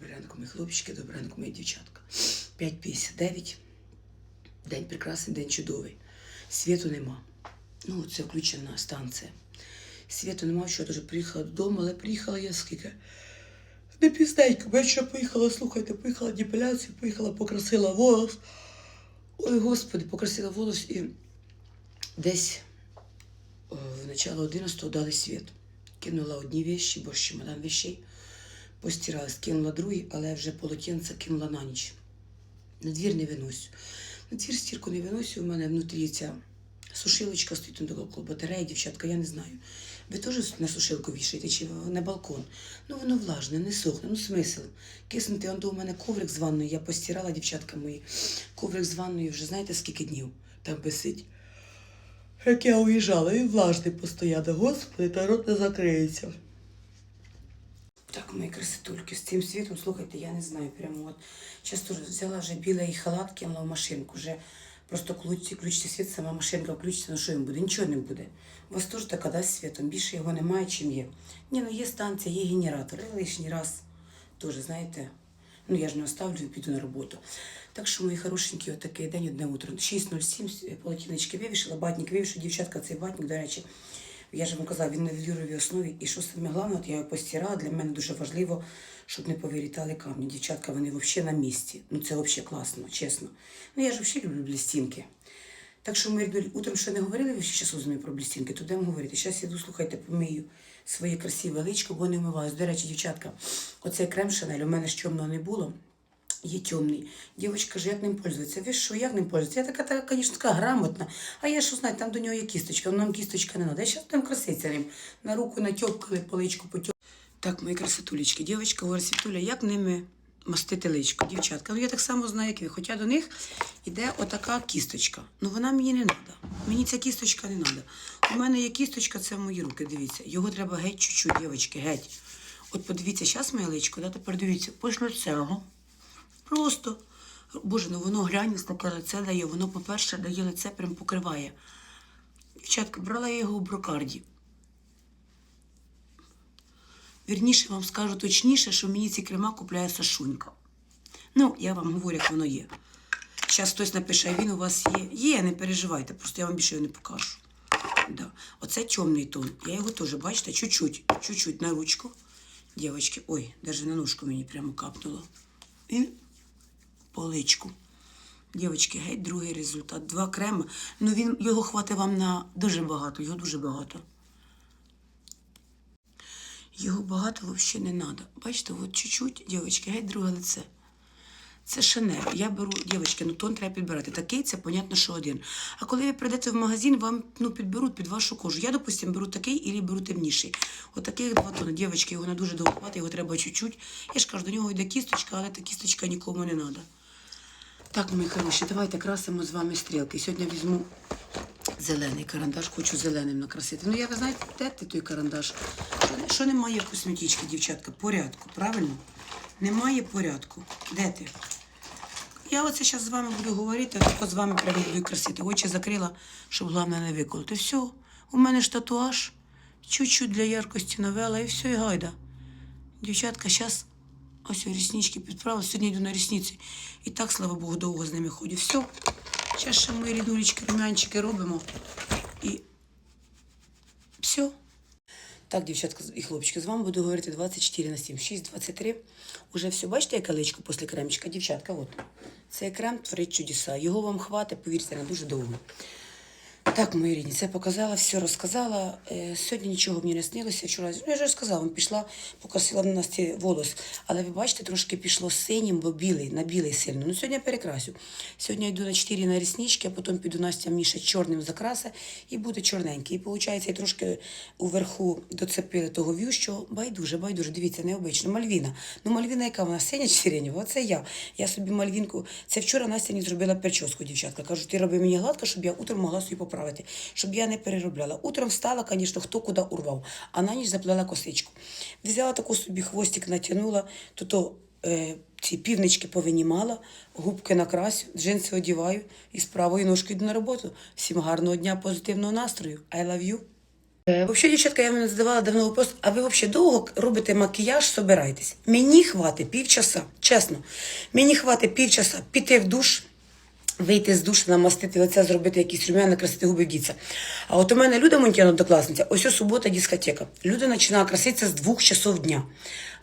Добрий ранок, мої хлопчики, добрий ранок, мої дівчатка. 5.59. День прекрасний, день чудовий. Світу нема. Ну, це включена станція. Світу нема, я дуже приїхала додому, але приїхала я скільки. Не пізненько, бо я ще поїхала, слухайте, поїхала депіляцію, поїхала, покрасила волос. Ой, господи, покрасила волос і десь е, в начало 11-го дали світ. Кинула одні вещі, бо ж чемодан вещей. Постирала, скинула другі, але вже полотенце кинула на ніч. На двір не виносю. На двір стірку не виносю. У мене внутрі ця сушилочка стоїть на коло батареї, дівчатка, я не знаю. Ви теж на сушилку вішаєте чи на балкон? Ну воно влажне, не сохне. Ну смисл. Киснути, он у мене коврик з ванною, я постирала, дівчатка мої. Коврик з ванною вже знаєте скільки днів там висить. Як я уїжджала, він влажний постійно. Господи, та рот не закриється. Так, мої красотульки, з цим світом, слухайте, я не знаю, прямо от. Часто взяла вже білий халат, кинула в машинку, вже просто ключ, ключці світ, сама машинка включиться, ну що їм буде? Нічого не буде. У вас теж така дасть світом, більше його немає, чим є. Ні, ну є станція, є генератор, і лишній раз теж, знаєте, ну я ж не оставлю, піду на роботу. Так що, мої хорошенькі, отакий день, одне утро. 6.07, полотіночки вивішила, батник вивішив, дівчатка, цей батник, до речі, я ж вам казала, він на велюровій основі. І що саме головне, от я його постирала, для мене дуже важливо, щоб не повилітали камні. Дівчатка, вони взагалі на місці. Ну це взагалі класно, чесно. Ну я ж взагалі люблю блістінки. Так що ми утром ще не говорили ви ще часу з про блістінки, то будемо говорити. Зараз іду, слухайте, помию своє красиве личко, бо не вмиваюсь. До речі, дівчатка, оцей крем Шанель у мене ж темного не було. Є темний. Дівчинка каже, як ним пользуватися? Ви що, як ним пользуватися? Я така, така, звісно, така грамотна. А я що знаю, там до нього є кісточка, нам кісточка не треба. Я зараз будемо краситися ним. На руку натьопкали, поличку потьопкали. Так, мої красотулечки, дівчинка говорить, Світуля, як ними мастити личко? Дівчатка, ну я так само знаю, як ви. Хоча до них йде отака кісточка. Ну вона мені не треба. Мені ця кісточка не треба. У мене є кісточка, це в мої руки, дивіться. Його треба геть чуть-чуть, дівчатки, геть. От подивіться, зараз моє личко, да, тепер дивіться, пішло цього. Просто, боже, ну воно глянь, таке лице дає, воно, по-перше, дає лице, прям покриває. Дівчатка, брала я його у брокарді. Вірніше вам скажу точніше, що мені ці крема купляє Сашунька. Ну, я вам говорю, як воно є. Зараз хтось напише, а він у вас є. Є, не переживайте, просто я вам більше його не покажу. Да. Оце темний тон. Я його теж, бачите, чуть-чуть, чуть-чуть на ручку. Дівчатки, ой, навіть на ножку мені прямо капнуло. І поличку. Дівчатки, геть другий результат. Два крема. Ну він його хватить вам на дуже багато, його дуже багато. Його багато взагалі не треба. Бачите, от чуть-чуть, дівчатки, геть друге лице. Це шанель. Я беру, дівчатки, ну тон треба підбирати. Такий це, понятно, що один. А коли ви прийдете в магазин, вам ну, підберуть під вашу кожу. Я, допустим, беру такий і беру темніший. Отаких два тони. Дівчатки, його не дуже довго хватить, його треба чуть-чуть. Я ж кажу, до нього йде кісточка, але та кісточка нікому не треба. Так, мої хороші, давайте красимо з вами стрілки. Сьогодні візьму зелений карандаш, хочу зеленим накрасити. Ну, я ви знаєте, ти той карандаш? Що, немає в косметичці, дівчатка? Порядку, правильно? Немає порядку. Де ти? Я оце зараз з вами буду говорити, а тільки з вами прямо буду красити. Очі закрила, щоб головне не виколоти. Все, у мене ж татуаж, чуть-чуть для яркості навела і все, і гайда. Дівчатка, зараз ось ріснички підправила, сьогодні йду на рісниці. І так, слава Богу, довго з ними ходжу. Все. Зараз ще ми рідулечки, румянчики робимо. І все. Так, дівчатка і хлопчики, з вами буду говорити 24 на 7, 6, 23. Уже все, бачите, яке личко після кремчика? Дівчатка, от. Цей крем творить чудеса. Його вам хватить, повірте, на дуже довго. Так, мої рідні, це показала, все розказала. Е, сьогодні нічого мені не снилося. Вчора ну, я вже сказала, пішла, покосила на Насті волос. Але ви бачите, трошки пішло синім, бо білий, на білий сильно. Ну сьогодні я перекрасю. Сьогодні я йду на 4 на ріснички, а потім піду Настя Міша чорним закраса і буде чорненький. І виходить, я трошки уверху доцепили того в'ю, що байдуже, байдуже, дивіться, необично. Мальвіна. Ну Мальвіна, яка вона синя чи сиренєва? Оце я. Я собі Мальвінку. Це вчора Настя не зробила прическу, дівчатка. Кажу, ти роби мені гладко, щоб я утром могла собі поправити, щоб я не переробляла. Утром встала, звісно, хто куди урвав, а на ніч заплела косичку. Взяла таку собі хвостик, натягнула, то то. Е, ці півнички повинімала, губки накрасю, джинси одіваю і з правою ножкою йду на роботу. Всім гарного дня, позитивного настрою. I love you. Е, Взагалі, дівчатка, я мене задавала давно вопрос, а ви взагалі довго робите макіяж, собираєтесь? Мені хватить півчаса, чесно. Мені хватить півчаса піти в душ, вийти з душу, намастити лице, зробити якісь рум'яна, красити губи вдіться. А от у мене Люда Монтяна, однокласниця, ось о субота дискотека. Люда починала краситися з двох часов дня.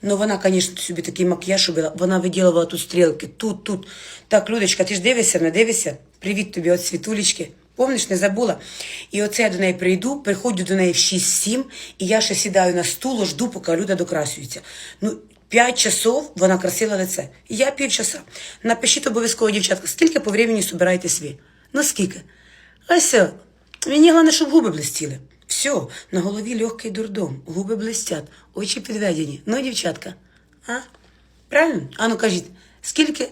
Ну вона, звісно, собі такий макіяж робила. Вона виділила тут стрілки, тут, тут. Так, Людочка, ти ж дивишся, не дивишся? Привіт тобі від світулечки. Помниш, не забула? І оце я до неї прийду, приходжу до неї в 6-7, і я ще сідаю на стуло, жду, поки Люда докрасюється. Ну, П'ять часов вона красила лице. Я півчаса. Напишіть обов'язково, дівчатка, скільки по времени собираєтесь ви? Ну скільки? Ася, мені головне, щоб губи блистіли. Все, на голові легкий дурдом, губи блистять, очі підведені. Ну, дівчатка, а? Правильно? А ну кажіть, скільки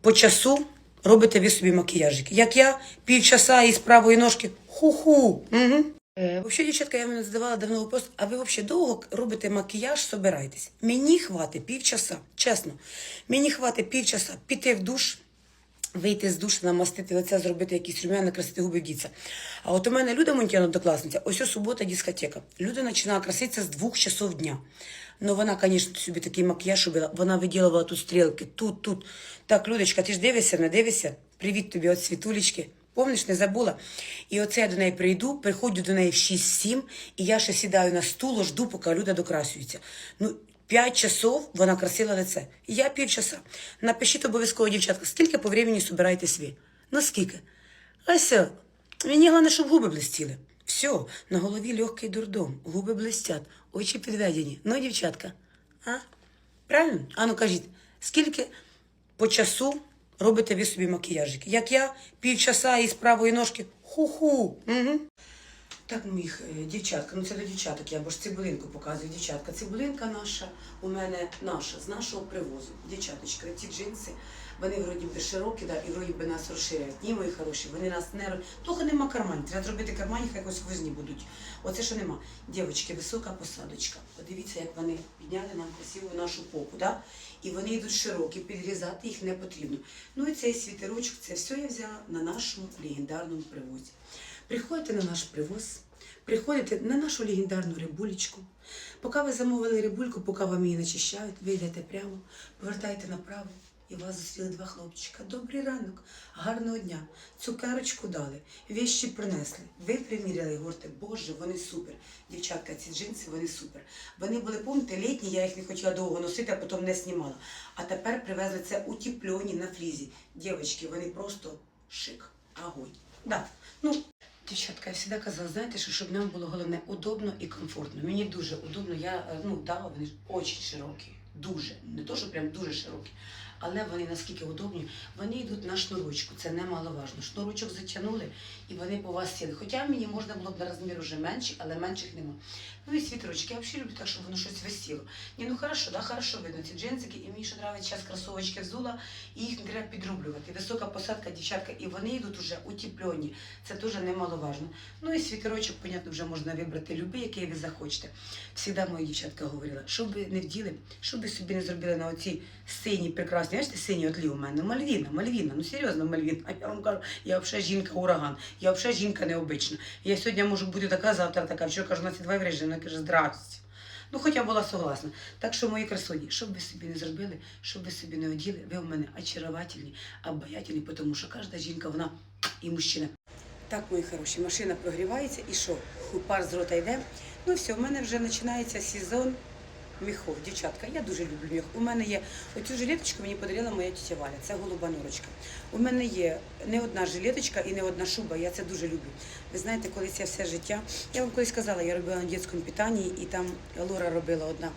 по часу робите ви собі макіяжик? Як я, півчаса із правої ножки, ху-ху. Угу. Е, Взагалі, дівчатка, я мене задавала давно вопрос, а ви взагалі довго робите макіяж, собираєтесь? Мені хватить півчаса, чесно. Мені хватить півчаса піти в душ, вийти з душу, намастити лице, зробити якісь рум'яна, красити губи вдіться. А от у мене Люда Монтяна, однокласниця, ось о субота дискотека. Люда починала краситися з двох часов дня. Ну вона, звісно, собі такий макіяж робила. Вона виділила тут стрілки, тут, тут. Так, Людочка, ти ж дивишся, не дивишся? Привіт тобі від світулечки. Помниш, не забула? І оце я до неї прийду, приходжу до неї в 6-7, і я ще сідаю на стуло, жду, поки Люда докрасюється. Ну, П'ять часов вона красила лице. Я півчаса. Напишіть обов'язково, дівчатка, скільки по времени собираєтесь ви? Ну скільки? Ася, мені головне, щоб губи блистіли. Все, на голові легкий дурдом, губи блистять, очі підведені. Ну, дівчатка, а? Правильно? А ну кажіть, скільки по часу робите ви собі макіяжик? Як я, півчаса із правої ножки, ху-ху. Угу. Так, моїх е, дівчатка, ну це до дівчаток, я бо ж цибулинку показую. Дівчатка, цибулинка наша у мене наша, з нашого привозу. Дівчаточка, ці джинси, вони вроді би широкі, да, і вроді би нас розширяють. Ні, мої хороші, вони нас не Тільки нема карманів. Треба зробити кармані, хай якось визні будуть. Оце що нема. Дівчатки, висока посадочка. Подивіться, як вони підняли нам красиву нашу попу, да? І вони йдуть широкі, підрізати їх не потрібно. Ну і цей світерочок, це все я взяла на нашому легендарному привозі. Приходите на наш привоз, приходите на нашу легендарну рибулечку. Поки ви замовили рибульку, поки вам її начищають, ви йдете прямо, повертаєте направо, і вас зустріли два хлопчика. Добрий ранок, гарного дня. Цукерочку дали, вещі принесли. Ви приміряли і говорите, боже, вони супер. Дівчатка, ці джинси, вони супер. Вони були, пам'ятаєте, літні, я їх не хотіла довго носити, а потім не знімала. А тепер привезли це утеплені на флізі. Дівчатки, вони просто шик. Огонь. Да. Ну, Дівчатка, я завжди казала, знаєте, що щоб нам було головне удобно і комфортно. Мені дуже удобно. Я е, ну да, вони ж дуже широкі, дуже не то, що прям дуже широкі, але вони наскільки удобні, вони йдуть на шнурочку. Це немаловажно. Шнурочок затягнули і вони по вас сіли. Хоча мені можна було б на розмір вже менші, але менших нема. Ну і світрочки, я взагалі люблю так, щоб воно щось висіло. Ні, ну хорошо, да, хорошо видно ці джинсики, і мені ще нравиться час кросовочки взула, і їх не треба підрублювати. Висока посадка, дівчатка, і вони йдуть уже утеплені. Це дуже немаловажно. Ну і світерочок, понятно, вже можна вибрати любий, який ви захочете. Всігда моя дівчатка говорила, що ви не вділи, що ви собі не зробили на оці сині прекрасні, бачите, сині отлі у мене. Мальвіна, Мальвіна, ну серйозно, Мальвіна. Я вам кажу, я взагалі жінка ураган, я взагалі жінка необична. Я сьогодні можу бути така, завтра така. Вчора кажу, на ці два врежі, вона каже, здрасте. Ну, хоча була согласна. Так що, мої красуні, що б ви собі не зробили, що б ви собі не оділи, ви в мене очаровательні, обаятельні, тому що кожна жінка, вона і мужчина. Так, мої хороші, машина прогрівається і що? Пар з рота йде. Ну все, в мене вже починається сезон міхов. Дівчатка, я дуже люблю міх. У мене є оцю жилеточку мені подарила моя тітя Валя. Це голуба норочка. У мене є не одна жилеточка і не одна шуба. Я це дуже люблю. Ви знаєте, колись я все життя. Я вам колись казала, я робила на дитячому питанні, і там Лора робила одна.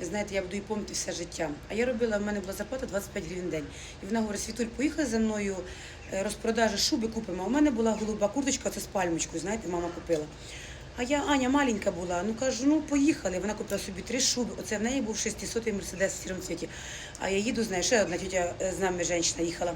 Ви знаєте, я буду її пам'ятати все життя. А я робила, в мене була зарплата 25 гривень в день. І вона говорить, Світуль, поїхали за мною е, розпродажу шуби купимо. У мене була голуба курточка, це з пальмочкою, знаєте, мама купила. А я Аня маленька була. Ну кажу, ну поїхали. Вона купила собі три шуби. Оце в неї був 600 мерседес в сірому цвіті. А я їду, знаєш, ще одна тетя е, з нами жінка їхала.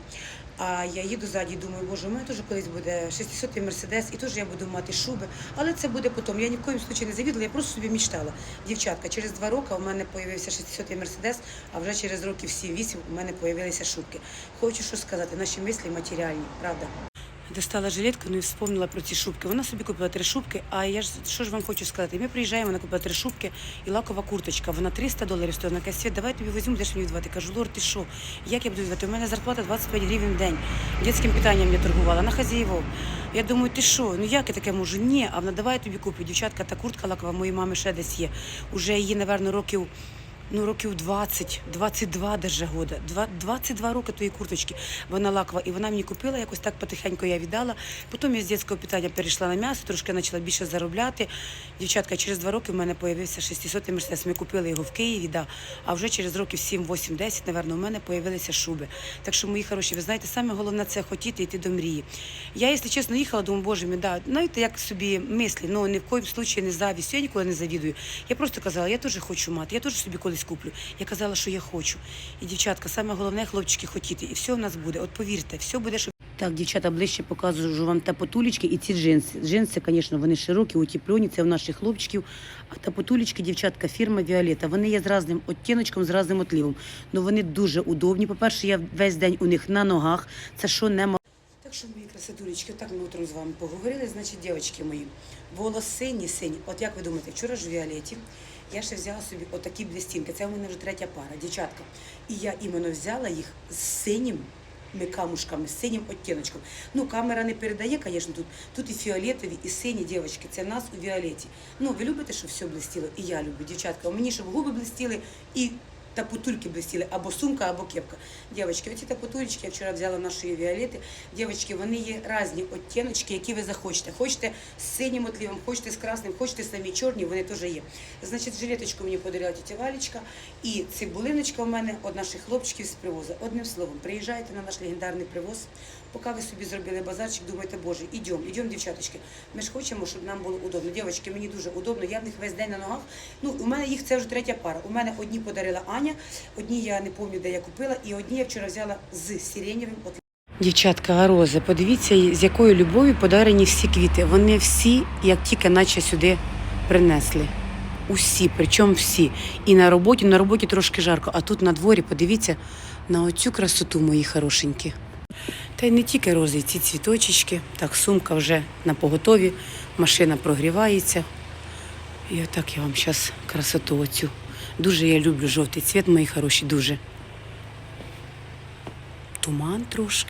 А я їду ззаді, думаю, боже, у мене теж колись буде 600 мерседес, і теж я буду мати шуби. Але це буде потім. Я ні в коїм случаї не завідала, я просто собі мечтала. Дівчатка, через два роки у мене з'явився 600 мерседес, а вже через років 7-8 у мене з'явилися шубки. Хочу що сказати, наші мислі матеріальні, правда. Достала жилетку, ну і вспомнила про ці шубки. Вона собі купила три шубки, а я ж що ж вам хочу сказати? Ми приїжджаємо, вона купила три шубки і лакова курточка. Вона 300 доларів стоїть. Вона каже, давай тобі візьму, будеш мені віддавати. Кажу, Лор, ти що? Як я буду віддавати? У мене зарплата 25 гривень в день. Дітським питанням я торгувала на хазяївов. Я думаю, ти що? Ну як я таке можу? Ні, а вона давай я тобі куплю. Дівчатка, та куртка лакова моєї мами ще десь є. Уже її, напевно, років ну років 20, 22 даже года. 22 роки тої курточки. Вона лакова. І вона мені купила, якось так потихеньку я віддала. Потім я з дитячого питання перейшла на м'ясо, трошки почала більше заробляти. Дівчатка, через два роки в мене з'явився 600 мерседес. Ми купили його в Києві, да. а вже через років 7, 8, 10, напевно, у мене з'явилися шуби. Так що, мої хороші, ви знаєте, саме головне це хотіти йти до мрії. Я, якщо чесно, їхала, думаю, боже мій, да, знаєте, як собі мислі, ну ні в коїм случаї не завість, я ніколи не завідую. Я просто казала, я теж хочу мати, я теж собі колись куплю. Я казала, що я хочу. І дівчатка, саме головне, хлопчики, хотіти. І все у нас буде. От повірте, все буде, що. Так, дівчата, ближче показую вам та потулечки і ці джинси. Джинси, звісно, вони широкі, утеплені, це у наших хлопчиків. А та потулечки, дівчатка, фірма Віолета. Вони є з разним оттіночком, з разним отлівом. Ну вони дуже удобні. По-перше, я весь день у них на ногах. Це що не так що, мої красотулечки, так ми утром з вами поговорили. Значить, дівчатки мої, волос сині, сині. От як ви думаєте, вчора ж в Віолеті я ще взяла собі отакі блістінки. Це у мене вже третя пара, дівчатка. І я іменно взяла їх з синім камушками, з синім оттіночком. Ну, камера не передає, звісно, тут. Тут і фіолетові, і сині дівчатки. Це нас у Віолеті. Ну, ви любите, щоб все блистіло? І я люблю, дівчатка. Мені, щоб губи блистіли і тапутульки блистіли, або сумка, або кепка. Дівчатки, оці тапутулечки я вчора взяла нашої Віолети. Дівчатки, вони є різні оттіночки, які ви захочете. Хочете з синім отлівом, хочете з красним, хочете самі чорні, вони теж є. Значить, жилеточку мені подарила тітя Валічка, і цибулиночка у мене від наших хлопчиків з привозу. Одним словом, приїжджайте на наш легендарний привоз. Поки ви собі зробили базарчик, думаєте, боже, ідемо, ідемо, дівчаточки. Ми ж хочемо, щоб нам було удобно. Дівчатки, мені дуже удобно. Я в них весь день на ногах. Ну, у мене їх це вже третя пара. У мене одні подарила Аня, одні я не пам'ятаю, де я купила, і одні я вчора взяла з сиренєвим Дівчатка, а рози, подивіться, з якою любов'ю подарені всі квіти. Вони всі, як тільки наче сюди принесли. Усі, причому всі. І на роботі, на роботі трошки жарко, а тут на дворі, подивіться на оцю красоту, мої хорошенькі. Та й не тільки рози, ці цвіточечки. Так, сумка вже на поготові, машина прогрівається. І отак я вам зараз красоту оцю. Дуже я люблю жовтий цвіт, мої хороші, дуже. Туман трошки.